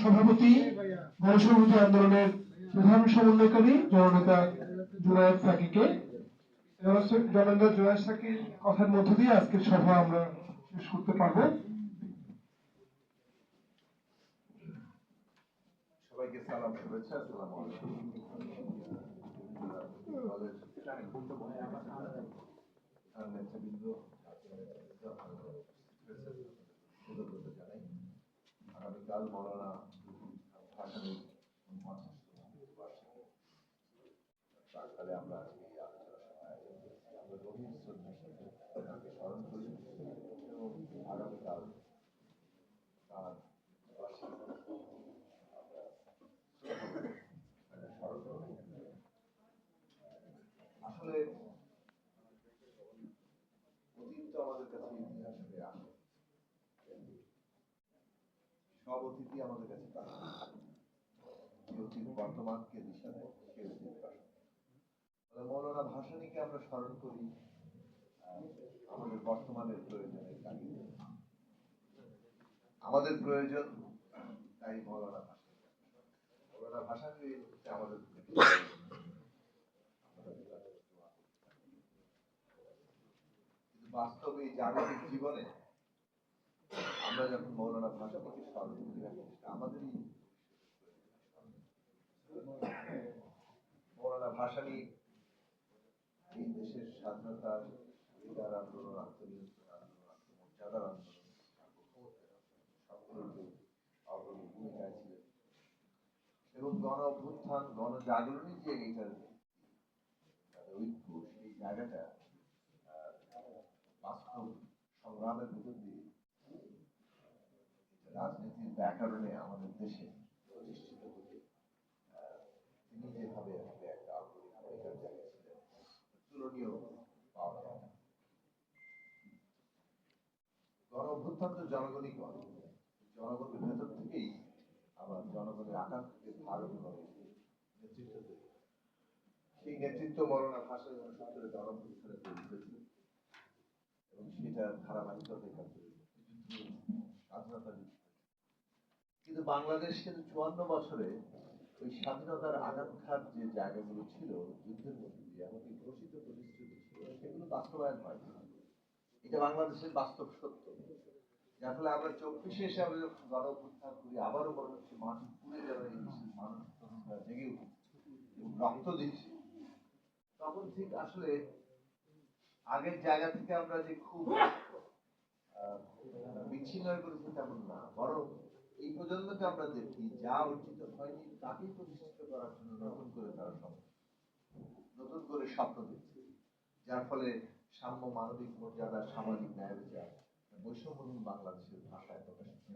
সভাপতি গণসংহতি আন্দোলনের প্রধান সমন্বয়কারী জননেতা জুনায়দ সাকিকে। জননেতা জুনায়দ সাকির কথার মধ্য দিয়ে আজকের সভা আমরা শেষ করতে পারব। সবাইকে সালাম, শুভেচ্ছা, আসসালামু আলাইকুম। আমাদের নেতৃবৃন্দ কৃতজ্ঞতা জানাই আগামীকাল মৌলানা ভাসানের প্রাককালে আমরা এই আলোচনা সভায় আমরা গভীর শ্রদ্ধার সাথে তাকে স্মরণ করি এবং আগামীকাল তার বার্ষিক আসলে অতীত তো আমাদের কাছে ইতিহাস হয়ে আসে সব অতীতই আমাদের কাছে বর্তমানকে দিশা দেয় সে মৌলানা ভাসানীকে আমরা স্মরণ করি আমাদের বর্তমানের প্রয়োজনের আমাদের প্রয়োজন, তাই মৌলানা ভাসানী। মৌলানা ভাসানী আমাদের বাস্তবে জাগতিক জীবনে আমরা যখন মৌলানা করি সেটা আমাদেরই মৌলানা ভাসানী এই দেশের স্বাধীনতার অধিকার আন্দোলন আত্মনিয়ন্ত্রণ আন্দোলন আত্মমর্যাদার আন্দোলন সবগুলোতে অগ্রণী এবং গণ অভ্যুত্থান গণজাগরণী যে এইটার ঐক্য, সেই জায়গাটা বাস্তব সংগ্রামের ভিতর দিয়ে রাজনীতির ব্যাকরণে আমাদের দেশে প্রতিষ্ঠিত হতে তিনি যেভাবে একটা ছিলেন তুলনীয় পাওয়া যায় না। গণ অভ্যুত্থান জনগণই জনগণের ভেতর থেকেই আবার জনগণের আকাঙ্ক্ষাকে ধারণ করে নেতৃত্ব তৈরি সেই নেতৃত্ব মরণা ভাষায় সত্তরে গণ অভ্যুত্থানে তৈরি এবং সেটা ধারাবাহিকতা স্বাধীনতা যুদ্ধ কিন্তু বাংলাদেশ কিন্তু চুয়ান্ন বছরে ওই স্বাধীনতার আকাঙ্ক্ষার যে জায়গাগুলো ছিল, যুদ্ধের মধ্যে এমনকি ঘোষিত ছিল, সেগুলো বাস্তবায়ন হয়নি। এটা বাংলাদেশের বাস্তব সত্য। যার ফলে আমরা চব্বিশে গণ অভ্যুত্থান করি, আবারও মনে হচ্ছে পুড়ে এই দেশের মানুষ জেগে উঠেছে রক্ত দিচ্ছে। তখন ঠিক আসলে আগের জায়গা থেকে আমরা যে খুব বিচ্ছিন্ন হয়ে পড়েছি তেমন না, বরং এই প্রজন্মকে আমরা দেখি, যা অর্জিত হয়নি, তাকেই প্রতিষ্ঠিত করার জন্য নতুন করে তারা স্বপ্ন নতুন করে স্বপ্ন দিচ্ছে যার ফলে সাম্য মানবিক মর্যাদা, সামাজিক ন্যায় বিচার বৈষম্যহীন বাংলাদেশের ভাষায় প্রকাশিত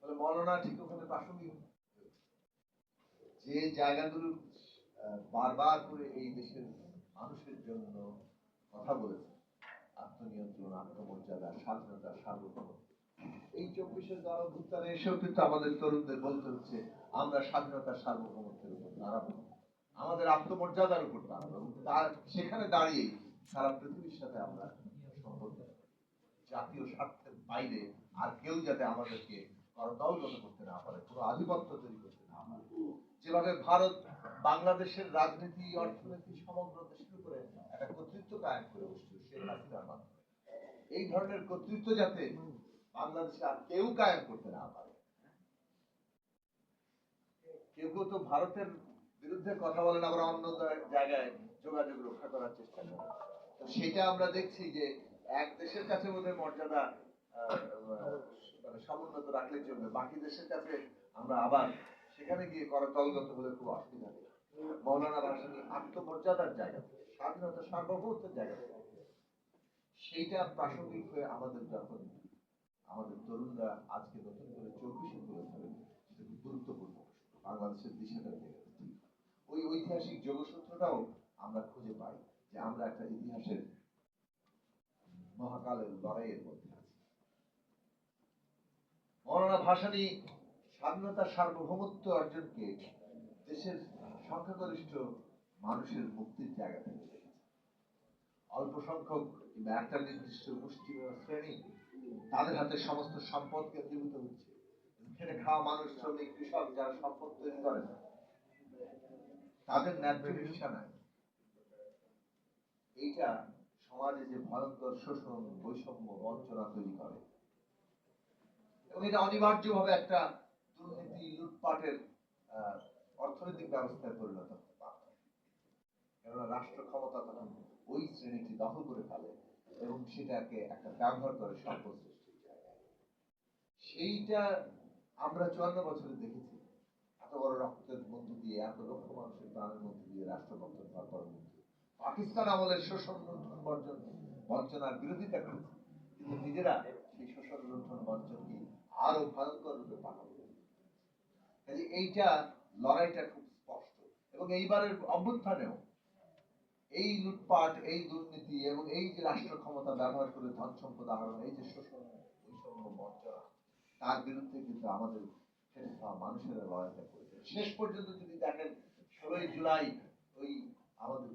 ফলে মৌলানা ঠিক ওখানে প্রাসঙ্গিক। যে জায়গাগুলো বারবার করে এই দেশের মানুষের জন্য কথা বলেছে, আত্মনিয়ন্ত্রণ, আত্মমর্যাদা, স্বাধীনতা, সার্বভৌমত্ব এই চব্বিশের গণ অভ্যুত্থানে এসেও কিন্তু আমাদের তরুণদের বলতে হচ্ছে, আমরা স্বাধীনতার সার্বভৌমত্বের উপর দাঁড়াবো। আমাদের আত্মমর্যাদার উপর দাঁড়াবো তার সেখানে দাঁড়িয়ে সারা পৃথিবীর সাথে আমরা জাতীয় স্বার্থের বাইরে আর কেউ যাতে আমাদেরকে করদলগত করতে না পারে, কোনো আধিপত্য তৈরি করতে না পারে। যেভাবে ভারত বাংলাদেশের রাজনীতি, অর্থনীতি, সমগ্র দেশের উপরে একটা কর্তৃত্ব কায়েম করে বসছিল শেখ হাসিনার মাধ্যমে। এই ধরনের কর্তৃত্ব যাতে বাংলাদেশে আর কেউ কায়েম করতে না পারে। কেউ কেউ তো ভারতের বিরুদ্ধে কথা বলেন আবার অন্য জায়গায় যোগাযোগ রক্ষা করার চেষ্টা করেন তো সেটা আমরা দেখছি যে এক দেশের কাছে ওদের মর্যাদা মানে সমুন্নত রাখলে চলবে। বাকি দেশের কাছে আমরা আবার সেখানে গিয়ে করতলগত হলে খুব অসুবিধা নেই। মৌলানা ভাসানী আত্মমর্যাদার জায়গা স্বাধীনতা সার্বভৌমত্বের জায়গা সেইটা প্রাসঙ্গিক হয়ে আমাদের যখন আমাদের তরুণরা আজকে নতুন করে চব্বিশে তুলে ধরে সেটা খুব গুরুত্বপূর্ণ। বাংলাদেশের দিশাটা দিচ্ছে। ওই ঐতিহাসিক যোগসূত্রটাও আমরা খুঁজে পাই যে আমরা একটা ইতিহাসের মহাকালের লড়াইয়ের মধ্যে আছি। মৌলানা ভাসানী স্বাধীনতার সার্বভৌমত্ব অর্জনকে দেশের সংখ্যাগরিষ্ঠ মানুষের মুক্তির জায়গা থেকে অল্প সংখ্যক কিংবা একটা নির্দিষ্ট গোষ্ঠী বা শ্রেণি তাদের হাতে সমস্ত সম্পদ কেন্দ্রীভূত হচ্ছে। সেটা খাওয়া মানুষ, শ্রমিক, কৃষক যারা সম্পদ তৈরি করেন তাদের ন্যায্য হিসা নাই। এইটা সমাজে যে ভয়ঙ্কর শোষণ, বৈষম্য বঞ্চনা তৈরি করে। এবং এটা অনিবার্যভাবে একটা দুর্নীতি, লুটপাটের অর্থনৈতিক ব্যবস্থায় পরিণত পারে। কেননা রাষ্ট্র ক্ষমতা তখন ওই শ্রেণীটি দখল করে ফেলে। এবং সেটাকে একটা ব্যবহার করে সম্পদ সৃষ্টির জায়গায় সেইটা আমরা চুয়ান্ন বছরে দেখেছি। এত বড় রক্তের মধ্য দিয়ে, এত লক্ষ মানুষের প্রাণের মধ্য দিয়ে রাষ্ট্র গঠন হওয়ার পরবর্তী। পাকিস্তান আমলের শোষণ লুণ্ঠন বর্জন, বঞ্চনার বিরোধিতা করেছে। কিন্তু নিজেরা সেই শোষণ লুণ্ঠন বর্জনকে আরও ভয়ঙ্কর রূপে পাঠাবে এইটা লড়াইটা খুব স্পষ্ট। এবং এইবারের অভ্যুত্থানেও এই লুটপাট, এই দুর্নীতি এবং এই যে রাষ্ট্র ক্ষমতা ব্যবহার করে ধন সম্পদ আহরণ, এই যে শোষণ বৈষম্য বঞ্চনা তার বিরুদ্ধে কিন্তু আমাদের মানুষেরা লড়াইটা করেছে। শেষ পর্যন্ত যদি দেখেন, ষোলোই জুলাই ওই আমাদের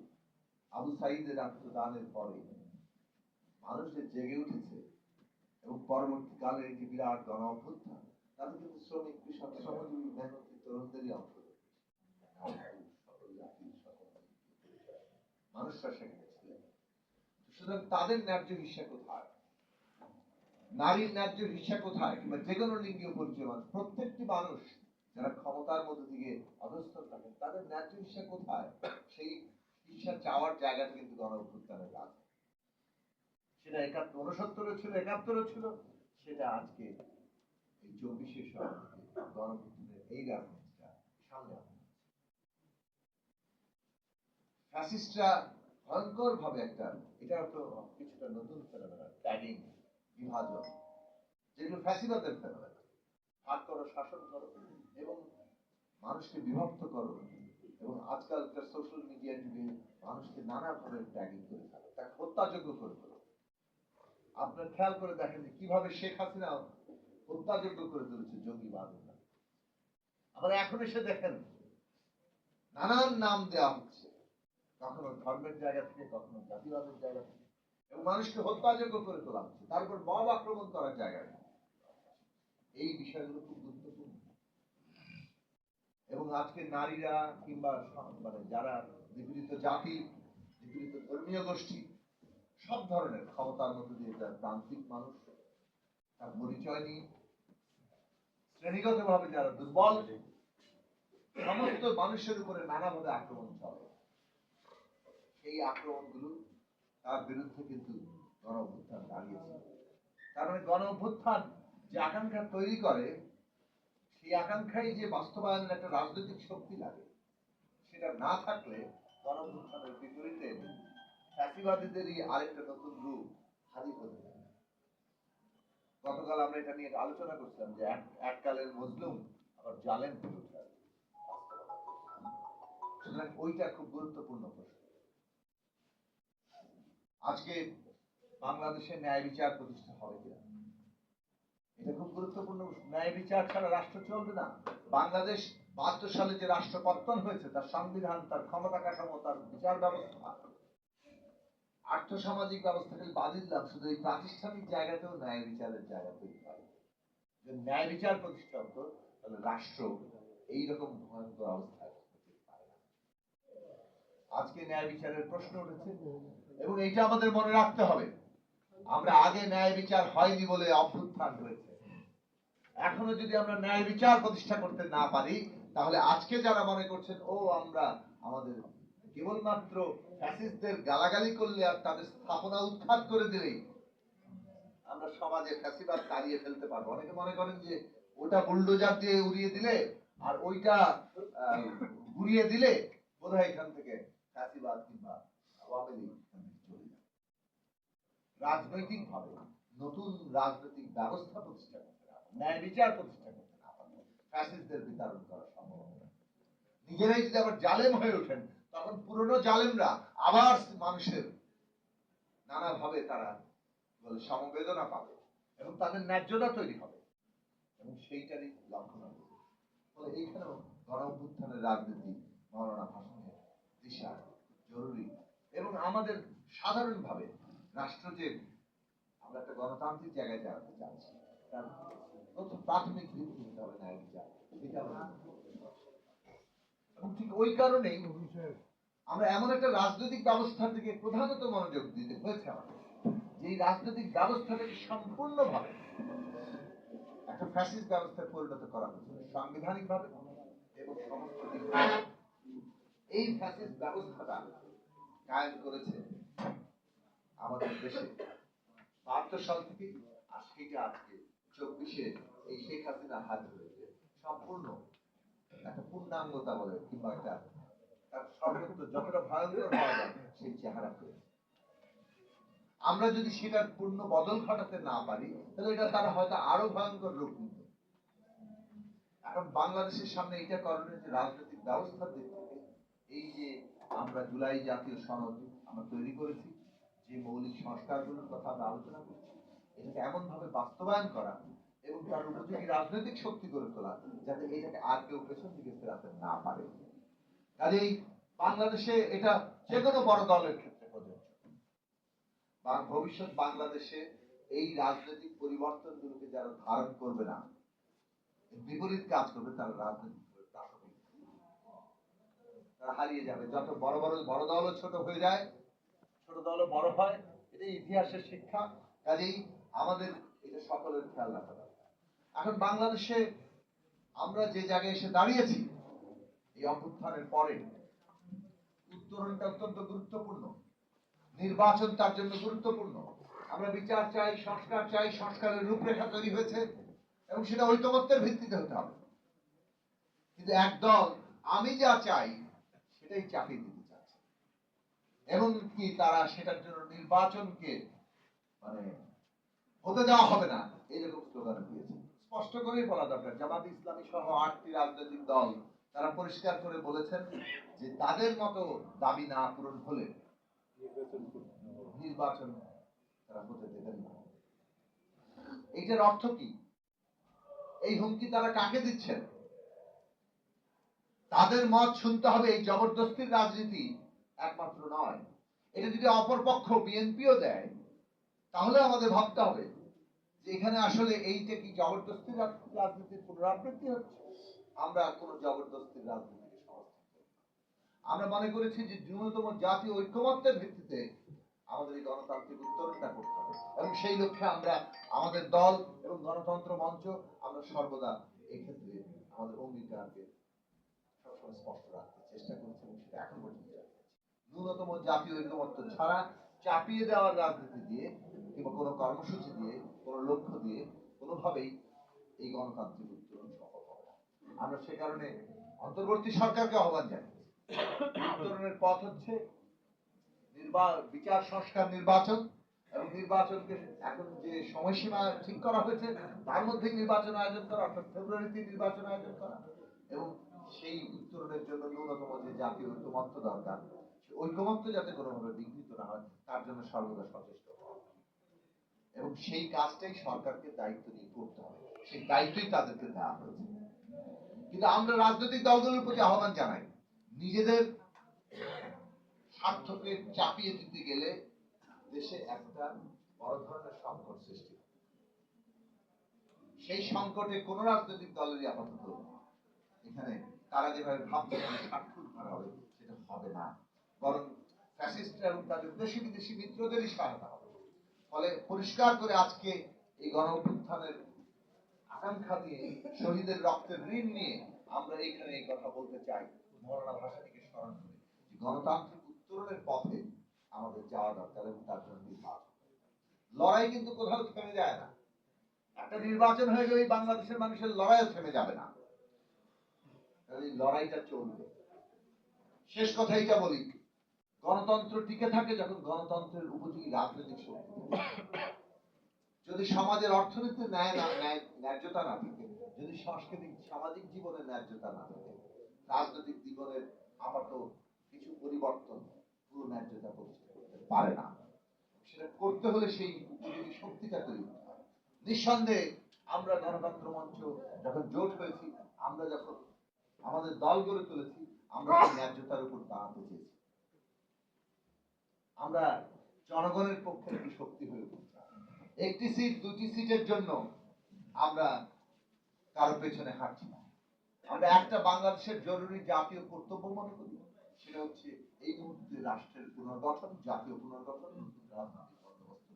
আবু সাইদের আত্মদানের পরে মানুষ জেগে উঠেছে এবং পরবর্তীকালে এই যে বিরাট গণ অভ্যুত্থান, তাতে কিন্তু শ্রমিক, কৃষক, শ্রমজীবী, মেহনতি, তরুণদেরই অংশ মানুষরা সেখানে ছিলেন সুতরাং তাদের ন্যায্য হিসা কোথায়? নারীর ন্যায্য হিসা কোথায়? কিংবা যে কোনো লিঙ্গীয় পরিচয় মানুষ, প্রত্যেকটি মানুষ যারা ক্ষমতার মধ্যে থেকে অধস্থ থাকেন তাদের ন্যায্য হিসা কোথায়? সেই হিসা চাওয়ার জায়গাটা কিন্তু গণ অভ্যুত্থানের কাজ সেটা একাত্তর উনসত্তরও ছিল একাত্তরও ছিল, সেটা আজকে এই চব্বিশে গণ অভ্যুত্থানের এই রাজনীতিটা সামনে আনা হচ্ছে। ফ্যাসিস্টরা ভয়ঙ্কর ভাবে একটা, এটা তো কিছুটা নতুন ফেনোমেনা ট্যাগিং বিভাজন, যেগুলো ফ্যাসিবাদের ফেনোমেনা ভাগ করো শাসন করো এবং মানুষকে বিভক্ত করো, এবং আজকালকার সোশ্যাল মিডিয়া যুগে মানুষকে নানাভাবে ট্যাগিং করে ফেলো, তাকে হত্যাযোগ্য করে ফেলো। আপনার খেয়াল করে দেখেন যে কীভাবে শেখ হাসিনা হত্যাযোগ্য করে তুলেছে জঙ্গিবাদ আবার এখন এসে দেখেন, নানান নাম দেওয়া হচ্ছে। কখনো ধর্মের জায়গা থেকে, কখনো জাতিবাদের জায়গা থেকে। এবং মানুষকে হত্যাযোগ্য করে তোলা হচ্ছে। তারপর মব আক্রমণ করার জায়গা এই বিষয়গুলো খুব গুরুত্বপূর্ণ। এবং আজকে নারীরা কিংবা মানে যারা নিপীড়িত জাতি, নিপীড়িত ধর্মীয় গোষ্ঠী, সব ধরনের ক্ষমতার মধ্যে দিয়ে যারা প্রান্তিক মানুষ, তার পরিচয় নেই নিয়ে, শ্রেণীগতভাবে যারা দুর্বল, সমস্ত মানুষের উপরে নানাভাবে আক্রমণ চলে। সেই আক্রমণগুলো তার বিরুদ্ধে কিন্তু গণ অভ্যুত্থান দাঁড়িয়েছে। তার মানে গণ অভ্যুত্থান যে আকাঙ্ক্ষা তৈরি করে, সেই আকাঙ্ক্ষায় যে বাস্তবায়নের একটা রাজনৈতিক শক্তি লাগে, সেটা না থাকলে গণ অভ্যুত্থানের বিপরীতে ফ্যাসিবাদীদেরই আরেকটা নতুন রূপ হাজির হতে পারে গতকাল আমরা এটা নিয়ে আলোচনা করছিলাম যে এক, এককালের মজলুম আবার জালেম হয়ে উঠে সুতরাং ওইটা খুব গুরুত্বপূর্ণ প্রশ্ন। আজকে বাংলাদেশে ন্যায় বিচার প্রতিষ্ঠা হবে কিনা? এটা খুব গুরুত্বপূর্ণ ন্যায় বিচার ছাড়া রাষ্ট্র চলবে না। বাংলাদেশ বাহাত্তর সালে যে রাষ্ট্র পত্তন হয়েছে, তার সংবিধান, তার ক্ষমতা কাঠামো, তার বিচার ব্যবস্থা, আর্থসামাজিক ব্যবস্থা খালি বাদ দিলাম শুধু এই প্রাতিষ্ঠানিক জায়গাতেও ন্যায় বিচারের জায়গা তৈরি হয় ন্যায় বিচার প্রতিষ্ঠা হতো, তাহলে রাষ্ট্র এইরকম ভয়ঙ্কর অবস্থায়। আজকে ন্যায় বিচারের প্রশ্ন উঠেছে এবং এটা আমাদের মনে রাখতে হবে। আমরা আগে ন্যায় বিচার হয়নি বলে অভ্যুত্থান হয়েছে। এখনও যদি আমরা ন্যায় বিচার প্রতিষ্ঠা করতে না পারি, তাহলে আজকে যারা মনে করছেন, ও, আমরা আমাদের কেবলমাত্র ফ্যাসিস্টদের গালাগালি করলে আর তাদের স্থাপনা উৎখাত করে দিলেই আমরা সমাজে ফ্যাসিবাদ তাড়িয়ে ফেলতে পারব। অনেকে মনে করেন যে, ওটা বুলডোজার দিয়ে উড়িয়ে দিলে আর ওইটা ঘুরিয়ে দিলে বোধহয় এখান থেকে ফ্যাসিবাদ কিংবা আওয়ামী লীগ এখান থেকে চলে যাবে রাজনৈতিক ভাবে নতুন রাজনৈতিক ব্যবস্থা প্রতিষ্ঠা করতে না ন্যায় বিচার প্রতিষ্ঠা করতে না পারলে ফ্যাসিস্টদের বিতরণ করা সম্ভব নিজেরাই যদি আবার জালেম হয়ে ওঠেন, তখন পুরনো জালেমরা আবার মানুষের নানাভাবে তারা বলে, সমবেদনা পাবে এবং তাদের ন্যায্যতা তৈরি হবে। এবং সেইটারই লক্ষণ হবে ফলে এইখানেও গণ অভ্যুত্থানের রাজনীতি মরণা ভাষণের দিশা জরুরি। এবং আমাদের সাধারণভাবে রাষ্ট্র যে আমরা একটা গণতান্ত্রিক জায়গায় যাওয়াতে চাচ্ছি। তার প্রথম প্রাথমিক ভিত্তি হতে হবে ন্যায় বিচার। এটা ঠিক ওই কারণেই আমরা এমন একটা রাজনৈতিক ব্যবস্থার দিকে প্রধানত মনোযোগ দিতে হয়েছে আমাদের। যে রাজনৈতিক ব্যবস্থাটাকে সম্পূর্ণভাবে একটা ফ্যাসিস্ট ব্যবস্থায় পরিণত করা হয়েছে সাংবিধানিক ভাবে এবং সমস্ত এই ফ্যাসিস্ট ব্যবস্থাটা কায়েম করেছে আমাদের দেশে। বাহাত্তর সাল আজকে চব্বিশে এই শেখ হাসিনার হাত ধরেছে। সম্পূর্ণ একটা পূর্ণাঙ্গতা বলে, কিংবা একটা তার সর্বত্র যতটা ভয়ঙ্কর হওয়া যায়, সেই চেহারা আমরা যদি সেটার পূর্ণ বদল ঘটাতে না পারি, তাহলে এটা তারা হয়তো আরও ভয়ঙ্কর রূপ নিত এখন বাংলাদেশের সামনে এটা করণীয় যে রাজনৈতিক ব্যবস্থার দিক থেকে এই যে আমরা জুলাই জাতীয় সনদ আমরা তৈরি করেছি যে মৌলিক সংস্কারগুলোর কথা আমরা আলোচনা করছি, এটাকে এমন ভাবে বাস্তবায়ন করা এবং তার উপযোগী রাজনৈতিক শক্তি গড়ে তোলা যাতে এটাকে আর কেউ পেছন দিকে ফেরাতে না পারে। কাজেই বাংলাদেশে এটা যে কোনো বড় দলের ক্ষেত্রে প্রযোজ্য। বা ভবিষ্যৎ বাংলাদেশে এই রাজনৈতিক পরিবর্তনগুলোকে যারা ধারণ করবে না, বিপরীত কাজ করবে তারা রাজনৈতিক তারা হারিয়ে যাবে। যত বড় বড় বড় দলও ছোট হয়ে যায় ছোট দলও বড় হয় এটা ইতিহাসের শিক্ষা। কাজেই আমাদের এটা সকলের খেয়াল রাখা দরকার। এখন বাংলাদেশে আমরা যে জায়গায় এসে দাঁড়িয়েছি, এই অভ্যুত্থানের পরে, উত্তরণটা অত্যন্ত গুরুত্বপূর্ণ। নির্বাচন তার জন্য গুরুত্বপূর্ণ। আমরা বিচার চাই, সংস্কার চাই, সংস্কারের রূপরেখা তৈরি হয়েছে, এবং সেটা ঐকমত্যের ভিত্তিতে হতে হবে। কিন্তু একদল, আমি যা চাই, সেটাই চাপিয়ে দিতে চাচ্ছে এবং কি তারা সেটার জন্য নির্বাচনকে মানে হতে দেওয়া হবে না এইরকম স্লোগান দিয়েছে। স্পষ্ট করেই বলা দরকার, জামাত ইসলামী সহ আটটি রাজনৈতিক দল তারা পরিষ্কার করে বলেছেন যে তাদের মতো দাবি না পূরণ হলে নির্বাচন তারা হতে দেবেন না। এইটার অর্থ কি? এই হুমকি তারা কাকে দিচ্ছেন? তাদের মত শুনতে হবে এই জবরদস্তির রাজনীতি একমাত্র নয়। এটা যদি অপরপক্ষ বিএনপিও দেয়, তাহলে আমাদের ভাবতে হবে যে এখানে আসলে এইটা কি জবরদস্তির রাজ- রাজনীতির পুনরাবৃত্তি হচ্ছে? আমরা কোন জবরদস্তির রাজনীতিকে সমর্থন আমরা মনে করেছি যে ন্যূনতম জাতীয় ঐক্যমত্যের ভিত্তিতে আমাদের এই গণতান্ত্রিক উত্তরণটা করতে হবে। এবং সেই লক্ষ্যে আমরা আমাদের দল এবং গণতন্ত্র মঞ্চ আমরা সর্বদা এই ক্ষেত্রে আমাদের অঙ্গীকারকে সবসময় স্পষ্ট রাখতে চেষ্টা করেছি এবং সেটা এখন পর্যন্ত। ন্যূনতম জাতীয় ঐক্যমত্য ছাড়া চাপিয়ে দেওয়ার রাজনীতি দিয়ে কিংবা কোনো কর্মসূচি দিয়ে, কোনো লক্ষ্য দিয়ে কোনোভাবেই এই গণতান্ত্রিক উত্তরণ সফল হবে না। আমরা সে কারণে অন্তর্বর্তী সরকারকে আহ্বান জানাই উত্তরণের পথ হচ্ছে বিচার, সংস্কার, নির্বাচন এবং নির্বাচনকে এখন যে সময়সীমা ঠিক করা হয়েছে, তার মধ্যে নির্বাচন আয়োজন করা, অর্থাৎ ফেব্রুয়ারিতে নির্বাচন আয়োজন করা এবং সেই উত্তরণের জন্য ন্যূনতম যে জাতীয় ঐক্যমত্য দরকার ঐক্যমত্য যাতে কোনোভাবে বিঘ্নিত না হয়, তার জন্য সর্বদা সচেষ্ট এবং সেই কাজটাই সরকারকে দায়িত্ব নিয়ে করতে হবে। সেই দায়িত্বই তাদেরকে দেওয়া হয়েছে। কিন্তু আমরা রাজনৈতিক দলগুলোর প্রতি আহ্বান জানাই, নিজেদের স্বার্থকে চাপিয়ে দিতে গেলে দেশে একটা বড় ধরনের সংকট সৃষ্টি। সেই সংকটে কোন রাজনৈতিক দলেরই আপাতত এখানে তারা যেভাবে ভাবছে স্বার্থ উদ্ধার হবে, সেটা হবে না। বরং ফ্যাসিস্টরা এবং তাদের দেশি বিদেশি মিত্রদেরই সহায়তা হবে। ফলে পরিষ্কার করে আজকে এই গণ অভ্যুত্থানের আকাঙ্ক্ষা দিয়ে শহীদের রক্তের ঋণ নিয়ে আমরা এখানে এই কথা বলতে চাই। মৌলানা ভাসানীকে স্মরণ করে গণতান্ত্রিক উত্তরণের পথে আমাদের যাওয়া দরকার এবং তার জন্য লড়াই কিন্তু কোথাও থেমে যায় না। একটা নির্বাচন হয়ে গেলেই বাংলাদেশের মানুষের লড়াইও থেমে যাবে না। লড়াইটা চলবে। শেষ কথা এইটা বলি। গণতন্ত্র টিকে থাকে যখন গণতন্ত্রের উপযোগী রাজনৈতিক শক্তি যদি সমাজের অর্থনীতির ন্যায় না- ন্যায়- ন্যায্যতা না থাকে, যদি সাংস্কৃতিক, সামাজিক জীবনের ন্যায্যতা না থাকে, রাজনৈতিক জীবনের আপাত কিছু পরিবর্তন, পুরো ন্যায্যতা করতে পারে না। সেটা করতে হলে সেই উপযোগী শক্তিটা তৈরি করতে হবে। নিঃসন্দেহে আমরা গণতন্ত্র মঞ্চ যখন জোট হয়েছি, আমরা যখন আমাদের দল গড়ে তুলেছি, আমরা ন্যায্যতার উপর দাঁড়াতে চেয়েছি। আমরা জনগণের পক্ষে একটি শক্তি হয়ে উঠেছি একটি সিট দুটি সিটের জন্য আমরা কারও পেছনে হাঁটছি না আমরা একটা বাংলাদেশের জরুরি জাতীয় কর্তব্য মনে করি, সেটা হচ্ছে এই মুহূর্তে রাষ্ট্রের পুনর্গঠন, জাতীয় পুনর্গঠন বন্দোবস্ত।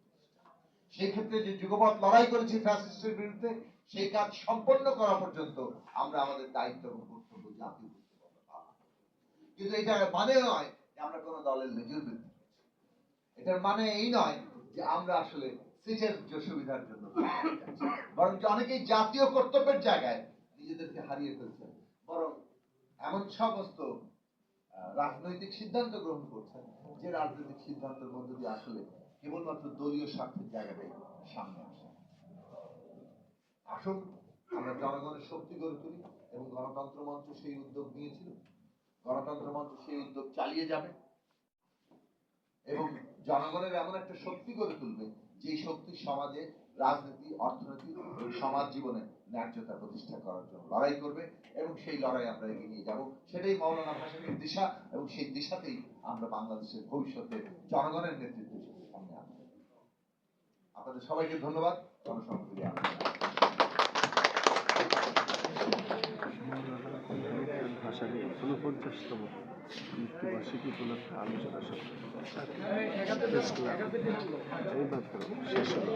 সেই ক্ষেত্রে যে যুগপৎ লড়াই করেছি ফ্যাসিস্টের বিরুদ্ধে, সেই কাজ সম্পন্ন করা পর্যন্ত আমরা আমাদের দায়িত্ব এবং কর্তব্য জাতীয়। কিন্তু এটা মানে নয় যে আমরা কোনো দলের লেজুর বৃদ্ধি এটার মানে এই নয় যে আমরা আসলে সিটের সুবিধার জন্য বরং অনেকেই জাতীয় কর্তব্যের জায়গায় নিজেদেরকে হারিয়ে ফেলছেন। বরং এমন সমস্ত রাজনৈতিক সিদ্ধান্ত গ্রহণ করছেন যে রাজনৈতিক সিদ্ধান্তের মধ্য দিয়ে আসলে কেবলমাত্র দলীয় স্বার্থের জায়গাটাই সামনে আসে আসুন, আমরা জনগণের শক্তি গড়ে তুলি এবং গণতন্ত্র মঞ্চ সেই উদ্যোগ নিয়েছিল। গণতন্ত্র মঞ্চ সেই উদ্যোগ চালিয়ে যাবে। এবং জনগণের এমন একটা শক্তি গড়ে তুলবে, যে শক্তি সমাজে রাজনীতি, অর্থনীতি সমাজ জীবনে ন্যায্যতা প্রতিষ্ঠা করার জন্য লড়াই করবে এবং সেই লড়াই আমরা এগিয়ে নিয়ে যাব। সেটাই মৌলানা ভাসানির দিশা এবং সেই দিশাতেই আমরা বাংলাদেশের ভবিষ্যতে জনগণের নেতৃত্ব সামনে আপনাদের সবাইকে ধন্যবাদ। ভাষাটি ঊনপঞ্চাশতম। মৃত্যুবার্ষিকী উপলক্ষে আলোচনা সভা শেষ হলো